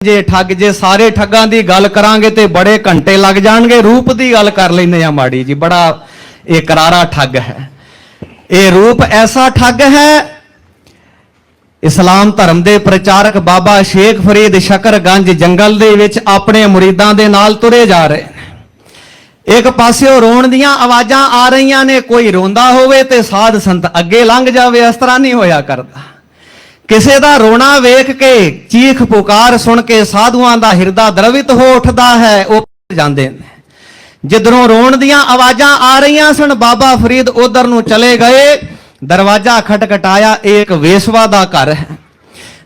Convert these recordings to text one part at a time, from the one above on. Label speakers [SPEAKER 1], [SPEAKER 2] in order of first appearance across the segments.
[SPEAKER 1] ਜੇ ਠੱਗ, ਜੇ ਸਾਰੇ ਠੱਗਾਂ ਦੀ ਗੱਲ ਕਰਾਂਗੇ ਤੇ ਬੜੇ ਘੰਟੇ ਲੱਗ ਜਾਣਗੇ। ਰੂਪ ਦੀ ਗੱਲ ਕਰ ਲੈਂਦੇ ਆ ਮਾੜੀ ਜੀ, ਬੜਾ ਇਹ ਕਰਾਰਾ ਠੱਗ ਹੈ। ਇਹ ਰੂਪ ਐਸਾ ਠੱਗ ਹੈ, ਇਸਲਾਮ ਧਰਮ ਦੇ ਪ੍ਰਚਾਰਕ ਬਾਬਾ ਸ਼ੇਖ ਫਰੀਦ ਸ਼ਕਰਗੰਜ ਜੰਗਲ ਦੇ ਵਿੱਚ ਆਪਣੇ ਮੁਰੀਦਾਂ ਦੇ ਨਾਲ ਤੁਰੇ ਜਾ ਰਹੇ ਨੇ। ਇੱਕ ਪਾਸਿਓ ਰੋਣ ਦੀਆਂ ਆਵਾਜ਼ਾਂ ਆ ਰਹੀਆਂ ਨੇ, ਕੋਈ ਰੋਂਦਾ ਹੋਵੇ ਤੇ ਸਾਧ ਸੰਤ ਅੱਗੇ ਲੰਘ ਜਾਵੇ, ਇਸ ਤਰ੍ਹਾਂ ਨਹੀਂ ਹੋਇਆ ਕਰਦਾ। ਕਿਸੇ ਦਾ ਰੋਣਾ ਵੇਖ ਕੇ ਚੀਖ ਪੁਕਾਰ ਸੁਣ ਕੇ ਸਾਧੂਆਂ ਦਾ ਹਿਰਦਾ ਦਰਵਿਤ ਹੋ ਉੱਠਦਾ ਹੈ, ਉਹ ਜਾਂਦੇ ਨੇ। ਜਿੱਧਰੋਂ ਰੋਣ ਦੀਆਂ ਆਵਾਜ਼ਾਂ ਆ ਰਹੀਆਂ ਸਨ, ਬਾਬਾ ਫਰੀਦ ਉਧਰ ਨੂੰ ਚਲੇ ਗਏ। ਦਰਵਾਜ਼ਾ ਖਟਖਟਾਇਆ, ਇਹ ਇੱਕ ਵੇਸਵਾ ਦਾ ਘਰ ਹੈ।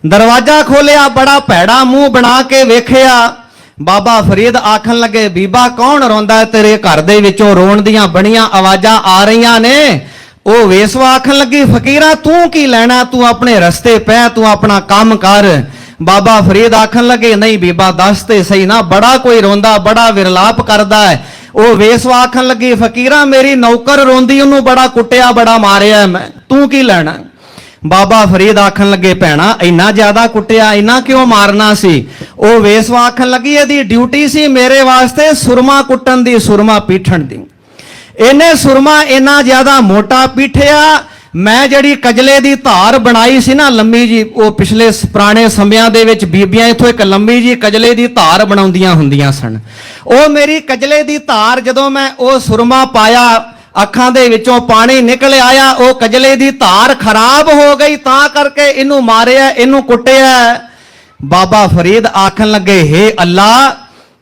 [SPEAKER 1] ਦਰਵਾਜ਼ਾ ਖੋਲਿਆ, ਬੜਾ ਭੈੜਾ ਮੂੰਹ ਬਣਾ ਕੇ ਵੇਖਿਆ। ਬਾਬਾ ਫਰੀਦ ਆਖਣ ਲੱਗੇ, ਬੀਬਾ ਕੌਣ ਰੋਂਦਾ ਤੇਰੇ ਘਰ ਦੇ ਵਿੱਚੋਂ ਰੋਣ ਦੀਆਂ ਬਣੀਆਂ ਆਵਾਜ਼ਾਂ ਆ ਰਹੀਆਂ ਨੇ? ਉਹ ਵੇਸਵਾ ਆਖਣ ਲੱਗੀ, ਫਕੀਰਾ, ਤੂੰ ਕੀ ਲੈਣਾ? ਤੂੰ ਆਪਣੇ ਰਸਤੇ ਪੈ, ਤੂੰ ਆਪਣਾ ਕੰਮ ਕਰ। ਬਾਬਾ ਫਰੀਦ ਆਖਣ ਲੱਗੇ, ਨਹੀਂ ਬੀਬਾ, ਦੱਸ ਤੇ ਸਹੀ ਨਾ, ਬੜਾ ਕੋਈ ਰੋਂਦਾ, ਬੜਾ ਵਿਰਲਾਪ ਕਰਦਾ ਹੈ। ਉਹ ਵੇਸਵਾ ਆਖਣ ਲੱਗੀ, ਫਕੀਰਾ, ਮੇਰੀ ਨੌਕਰ ਰੋਂਦੀ, ਉਹਨੂੰ ਬੜਾ ਕੁੱਟਿਆ, ਬੜਾ ਮਾਰਿਆ ਮੈਂ। ਤੂੰ ਕੀ ਲੈਣਾ? ਬਾਬਾ ਫਰੀਦ ਆਖਣ ਲੱਗੇ, ਭੈਣਾ, ਇੰਨਾ ਜ਼ਿਆਦਾ ਕੁੱਟਿਆ, ਇੰਨਾ ਕਿਉਂ ਮਾਰਨਾ ਸੀ? ਉਹ ਵੇਸਵਾ ਆਖਣ ਲੱਗੀ, ਇਹਦੀ ਡਿਊਟੀ ਸੀ ਮੇਰੇ ਵਾਸਤੇ ਸੁਰਮਾ ਕੁੱਟਣ ਦੀ, ਸੁਰਮਾ ਪੀਠਣ ਦੀ। ਇਹਨੇ ਸੁਰਮਾ ਇੰਨਾ ਜ਼ਿਆਦਾ ਮੋਟਾ ਪੀਠਿਆ। ਮੈਂ ਜਿਹੜੀ ਕਜਲੇ ਦੀ ਧਾਰ ਬਣਾਈ ਸੀ ਨਾ ਲੰਮੀ ਜੀ, ਉਹ ਪਿਛਲੇ ਪੁਰਾਣੇ ਸਮਿਆਂ ਦੇ ਵਿੱਚ ਬੀਬੀਆਂ ਇਥੋਂ ਇੱਕ ਲੰਮੀ ਜੀ ਕਜਲੇ ਦੀ ਧਾਰ ਬਣਾਉਂਦੀਆਂ ਹੁੰਦੀਆਂ ਸਨ। ਉਹ ਮੇਰੀ ਕਜਲੇ ਦੀ ਧਾਰ, ਜਦੋਂ ਮੈਂ ਉਹ ਸੁਰਮਾ ਪਾਇਆ, ਅੱਖਾਂ ਦੇ ਵਿੱਚੋਂ ਪਾਣੀ ਨਿਕਲ ਆਇਆ, ਉਹ ਕਜਲੇ ਦੀ ਧਾਰ ਖਰਾਬ ਹੋ ਗਈ। ਤਾਂ ਕਰਕੇ ਇਹਨੂੰ ਮਾਰਿਆ, ਇਹਨੂੰ ਕੁੱਟਿਆ। ਬਾਬਾ ਫਰੀਦ ਆਖਣ ਲੱਗੇ, ਹੇ ਅੱਲਾ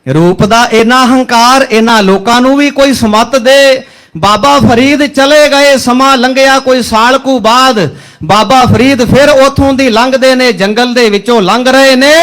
[SPEAKER 1] ਰੂਪ ਦਾ ਇਹਨਾਂ ਹੰਕਾਰ ਇਹਨਾਂ ਲੋਕਾਂ ਨੂੰ ਵੀ ਕੋਈ ਸਮਤ ਦੇ। ਬਾਬਾ ਫਰੀਦ ਚਲੇ ਗਏ, ਸਮਾਂ ਲੰਘਿਆ ਕੋਈ ਸਾਲ ਕੁ ਬਾਅਦ। ਬਾਬਾ ਫਰੀਦ ਫਿਰ ਉਥੋਂ ਦੀ ਲੰਘਦੇ ਨੇ, ਜੰਗਲ ਦੇ ਵਿੱਚੋਂ ਲੰਘ ਰਹੇ ਨੇ।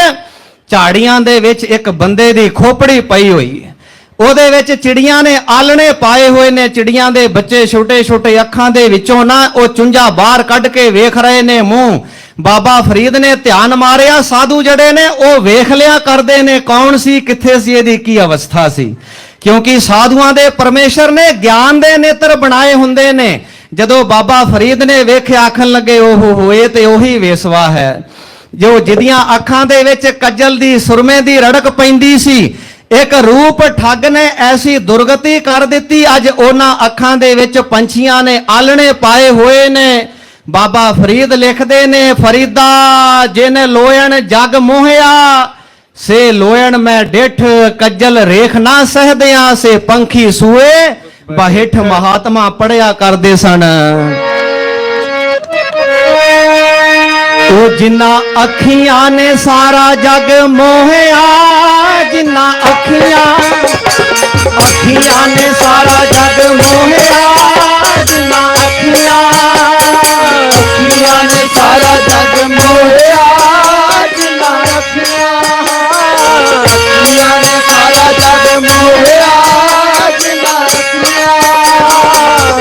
[SPEAKER 1] ਝਾੜੀਆਂ ਦੇ ਵਿੱਚ ਇੱਕ ਬੰਦੇ ਦੀ ਖੋਪੜੀ ਪਈ ਹੋਈ। ਹੈ ਉਹਦੇ ਵਿੱਚ ਚਿੜੀਆਂ ਨੇ ਆਲਣੇ ਪਾਏ ਹੋਏ ਨੇ। ਚਿੜੀਆਂ ਦੇ ਬੱਚੇ ਛੋਟੇ ਛੋਟੇ ਅੱਖਾਂ ਦੇ ਵਿੱਚੋਂ ਨਾ ਉਹ ਚੁੰਝਾ ਬਾਹਰ ਕੱਢ ਕੇ ਵੇਖ ਰਹੇ ਨੇ ਮੂੰਹ। ਬਾਬਾ ਫਰੀਦ ਨੇ ਧਿਆਨ ਮਾਰਿਆ, ਸਾਧੂ ਜਿਹੜੇ ਨੇ, ਉਹ ਵੇਖ ਲਿਆ ਕਰਦੇ ਨੇ, ਕੌਣ ਸੀ, ਕਿੱਥੇ ਸੀ, ਇਹਦੀ ਕੀ ਅਵਸਥਾ ਸੀ? ਕਿਉਂਕਿ ਸਾਧੂਆਂ ਦੇ ਪਰਮੇਸ਼ਰ ਨੇ ਗਿਆਨ ਦੇ ਨੇਤਰ ਬਣਾਏ ਹੁੰਦੇ ਨੇ। ਜਦੋਂ ਬਾਬਾ ਫਰੀਦ ਨੇ ਵੇਖਿਆ, ਆਖਣ ਲੱਗੇ ਉਹ ਹੋਏ ਤੇ ਉਹੀ ਵੇਸਵਾ ਹੈ। ਜੋ ਜਿਹਦੀਆਂ ਅੱਖਾਂ ਦੇ ਵਿੱਚ ਕੱਜਲ ਦੀ, ਸੁਰਮੇ ਦੀ ਰੜਕ ਪੈਂਦੀ ਸੀ, ਇੱਕ ਰੂਪ ਠੱਗ ਨੇ ਐਸੀ ਦੁਰਗਤੀ ਕਰ ਦਿੱਤੀ, ਅੱਜ ਉਹਨਾਂ ਅੱਖਾਂ ਦੇ ਵਿੱਚ ਪੰਛੀਆਂ ਨੇ ਆਲਣੇ ਪਾਏ ਹੋਏ ਨੇ। ਬਾਬਾ ਫਰੀਦ ਲਿਖਦੇ ਨੇ, ਫਰੀਦਾ ਜਿਨ ਲੋਇਣ ਜਗ ਮੋਹਿਆ, ਸੇ ਲੋਇਣ ਮੈਂ ਡਿਠ ਕੱਜਲ ਰੇਖ ਨਾ ਸਹਦਿਆਂ, ਸੇ ਪੰਖੀ ਸੂਏ ਬਾਹਿਠ ਮਹਾਤਮਾ ਪੜਿਆ ਕਰਦੇ ਸਨ। ਉਹ ਜਿੰਨਾ ਅੱਖੀਆਂ ਨੇ ਸਾਰਾ ਜਗ ਮੋਹਿਆ, ਜਿੰਨਾ ਅੱਖੀਆਂ ਅੱਖੀਆਂ ਨੇ ਸਾਰਾ ਜਗ ਮੋਹਿਆ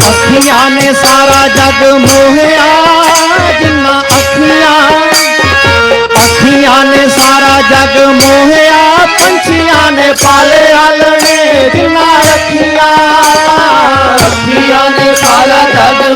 [SPEAKER 1] ਅੱਖੀਆਂ ਨੇ ਸਾਰਾ ਜਗ ਮੋਹਿਆ, ਜਿੰਨਾ ਅੱਖੀਆਂ ਅੱਖੀਆਂ ਨੇ ਸਾਰਾ ਜਗ ਮੋਹਿਆ, ਪੰਛੀਆਂ ਨੇ ਪਾਲੇ ਆਲਣੇ, ਜਿੰਨਾ ਅੱਖੀਆਂ ਅੱਖੀਆਂ ਨੇ ਸਾਰਾ ਜਗ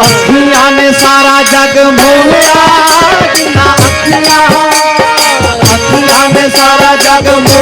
[SPEAKER 1] ਅੱਖੀਆਂ ਨੇ ਸਾਰਾ ਜਗ ਮੋਹਿਆ ਜਿੰਨਾ ਅੱਖੀਆਂ ਅੱਖੀਆਂ ਨੇ ਸਾਰਾ ਜਗ ਮੋਹਿਆ